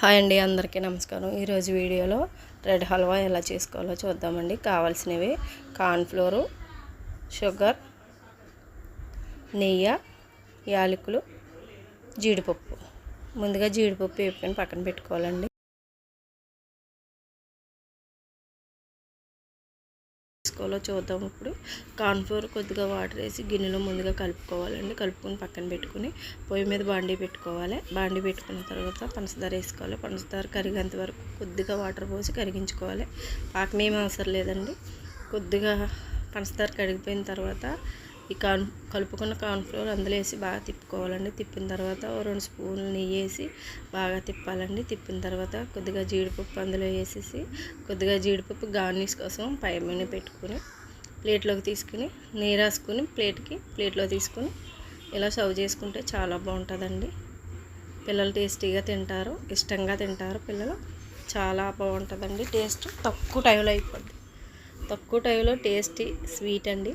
Hi అండి అందరికీ నమస్కారం. ఈరోజు వీడియోలో రెడ్ హల్వా ఎలా చేసుకోవాలో చూద్దామండి. కావాల్సినవి కార్న్ఫ్లోరు షుగర్ నెయ్యి యాలకులు జీడిపప్పు. ముందుగా జీడిపప్పు వేపుకొని పక్కన పెట్టుకోవాలండి. చేసుకోవాలో చూద్దాం ఇప్పుడు. కార్న్ఫ్లోర్ కొద్దిగా వాటర్ వేసి గిన్నెలో ముందుగా కలుపుకోవాలండి. కలుపుకొని పక్కన పెట్టుకుని పొయ్యి మీద బాండీ పెట్టుకోవాలి. బాండీ పెట్టుకున్న తర్వాత పంచదార వేసుకోవాలి. పంచదార కరిగేంత వరకు కొద్దిగా వాటర్ పోసి కరిగించుకోవాలి. పాకమేం అవసరం లేదండి. కొద్దిగా పంచదార కరిగిపోయిన తర్వాత ఈ కాన్ కలుపుకున్న కార్న్ఫ్లోర్ అందులో వేసి బాగా తిప్పుకోవాలండి. తిప్పిన తర్వాత ఓ రెండు స్పూన్లు నెయ్యి వేసి బాగా తిప్పాలండి. తిప్పిన తర్వాత కొద్దిగా జీడిపప్పు అందులో వేసేసి కొద్దిగా జీడిపప్పు గార్నిష్ కోసం పై మీద పెట్టుకుని ప్లేట్లోకి తీసుకుని నీరు రాసుకుని ప్లేట్కి ప్లేట్లో తీసుకుని ఇలా సర్వ్ చేసుకుంటే చాలా బాగుంటుందండి. పిల్లలు టేస్టీగా తింటారు ఇష్టంగా తింటారు పిల్లలు. చాలా బాగుంటుందండి టేస్ట్. తక్కువ టైంలో అయిపోద్ది. తక్కువ టైంలో టేస్టీ స్వీట్ అండి.